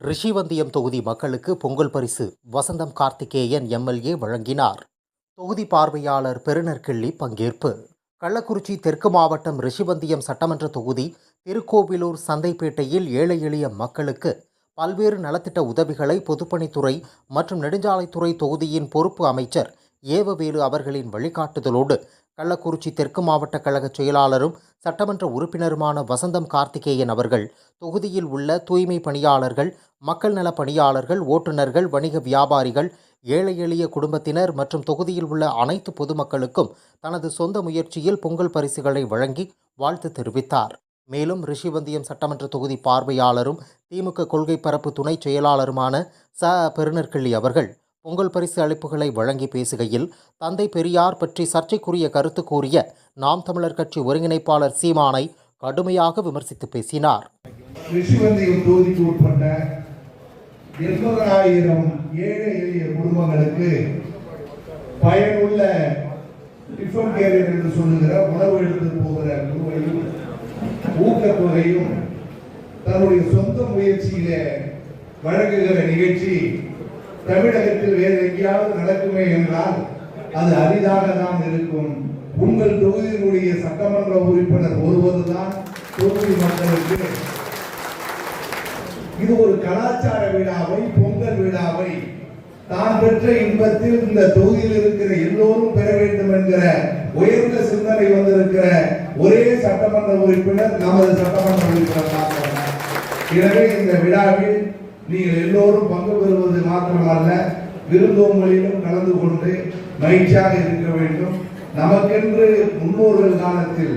ரிஷிவந்தியம் தொகுதி மக்களுக்கு பொங்கல் பரிசு வசந்தம் கார்த்திகேயன் எம்எல்ஏ வழங்கினார். தொகுதி பார்வையாளர் பெருநற்கிள்ளி பங்கேற்பு. கள்ளக்குறிச்சி தெற்கு மாவட்டம் ரிஷிவந்தியம் சட்டமன்ற தொகுதி திருக்கோவிலூர் சந்தைப்பேட்டையில் ஏழை எளிய மக்களுக்கு பல்வேறு நலத்திட்ட உதவிகளை பொதுப்பணித்துறை மற்றும் நெடுஞ்சாலைத்துறை தொகுதியின் பொறுப்பு அமைச்சர் ஏவவேலு அவர்களின் வழிகாட்டுதலோடு கள்ளக்குறிச்சி தெற்கு மாவட்ட கழக செயலாளரும் சட்டமன்ற உறுப்பினருமான வசந்தம் கார்த்திகேயன் அவர்கள் தொகுதியில் உள்ள தூய்மை பணியாளர்கள் மக்கள் நல பணியாளர்கள் ஓட்டுநர்கள் வணிக வியாபாரிகள் ஏழை எளிய குடும்பத்தினர் மற்றும் தொகுதியில் உள்ள அனைத்து பொதுமக்களுக்கும் தனது சொந்த முயற்சியில் பொங்கல் பரிசுகளை வழங்கி வாழ்த்து தெரிவித்தார். மேலும் ரிஷிவந்தியம் சட்டமன்ற தொகுதி பார்வையாளரும் திமுக கொள்கை பரப்பு துணை செயலாளருமான ச. பெருநற்கிள்ளி அவர்கள் பொங்கல் பரிசு அளிப்புகளை வழங்கி பேசுகையில் தந்தை பெரியார் பற்றி சர்ச்சைக்குரிய கருத்து கூறிய நாம் தமிழர் கட்சி ஒருங்கிணைப்பாளர் சீமானை கடுமையாக விமர்சித்து பேசினார். ரிஷிவந்தியம் தொகுதிக்கு உட்பட்ட எண்பதாயிரம் ஏழை எளிய குடும்பங்களுக்கு பயனுள்ள டிஃபன் கேரியர் என்று சொல்லுகிற உணவு எடுத்து போகிற குழுவையும் ஊக்கத்தொகையும் தன்னுடைய சொந்த முயற்சியில வழங்குகிற நிகழ்ச்சி தமிழகத்தில் வேறு எங்கேயாவது நடக்குமே என்றால் அது அரிதாக தான் இருக்கும். உங்கள் தொகுதியினுடைய சட்டமன்ற உறுப்பினர் ஒருவர்தான் தொகுதி மக்களுக்கு இது ஒரு கலாச்சார விழாவை பொங்கல் விழாவை. தான் பெற்ற இன்பத்தில் இந்த தொகுதியில் இருக்கிற எல்லோரும் பெற வேண்டும் என்கிற உயர்ந்த சிந்தனை வந்திருக்கிற ஒரே சட்டமன்ற உறுப்பினர் நமது சட்டமன்ற உறுப்பினர் எனவே இந்த விழாவில் நீங்கள் எல்லோரும் பங்கு பெறுவது மாத்திரமல்ல விருந்தோம்பலிலும் கலந்து கொண்டு மகிழ்ச்சியாக இருக்க வேண்டும். நமக்கென்று முன்னோர்கள் காலத்தில்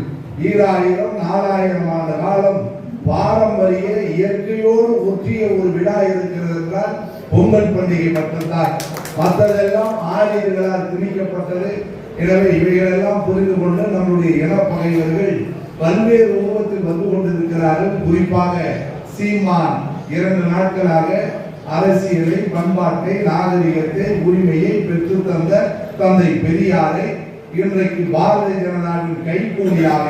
ஈராயிரம் நாலாயிரம் ஆண்டு காலம் பாரம்பரிய இயற்கையோடு ஒற்றிய ஒரு விழா இருக்கிறது என்றால் பொங்கல் பண்டிகை மட்டும்தான். மற்றதெல்லாம் ஆரியர்களால் திணிக்கப்பட்டது. எனவே இவைகளெல்லாம் புரிந்து கொண்டு நம்முடைய இனப்பகைவர்கள் பல்வேறு உருவத்தில் வந்து கொண்டிருக்கிறார்கள். குறிப்பாக சீமான் இரண்டு நாட்களாக அரசியலை பண்பாட்டை நாகரிகத்தை உரிமையை பெற்று தந்த தந்தை பெரியாரை இன்றைக்கு பாரதிய ஜனதாவின் கைகூலியாக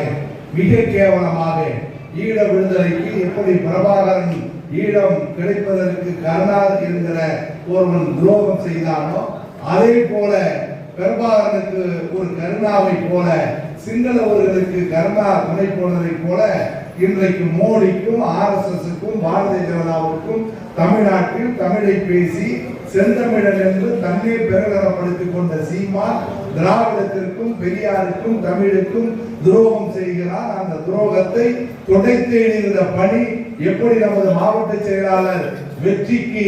மிக கேவலமாக ஈழ விடுதலைக்கு எப்படி பிரபாகரன் ஈழம் கிடைப்பதற்கு கருணாநிதி என்கிற ஒருவன் துரோகம் செய்தானோ அதே போல பிரபாகரனுக்கு ஒரு கருணாவை போல சிங்களவர்களுக்கு கருணா துணை போனதை போல இன்றைக்கு மோடிக்கும் ஆர் எஸ் எஸ்க்கும் பாரதிய ஜனதாவுக்கும் தமிழ்நாட்டில் தமிழை பேசி செந்தமிழன் என்று தன்னை பிரகடனப்படுத்திக் கொண்ட சீமா திராவிடத்திற்கும் பெரியாருக்கும் தமிழுக்கும் துரோகம் செய்கிறார். அந்த துரோகத்தை துடைத்தேடுகிற பணி எப்படி நமது மாவட்ட செயலாளர் வெற்றிக்கு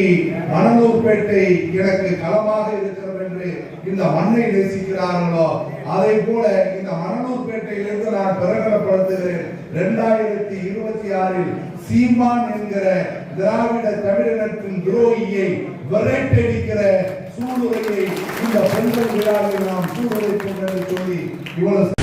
மணலூர்பேட்டை எனக்கு களமாக இருக்கிறது என்று இந்த மண்ணை நேசிக்கிறார்களோ அதை போல இந்த மணலூர்பேட்டையிலிருந்து நான் பிரகடனப்படுத்துகிறேன் இரண்டாயிரம் ஆறில் சீமான் என்கிற திராவிட தமிழகத்தின் துரோகியை விரட்டடிக்கிற சூழ்நிலையை இந்த பொங்கல் விழாவில் நாம் சூழ்நிலை சொல்லி இவ்வளவு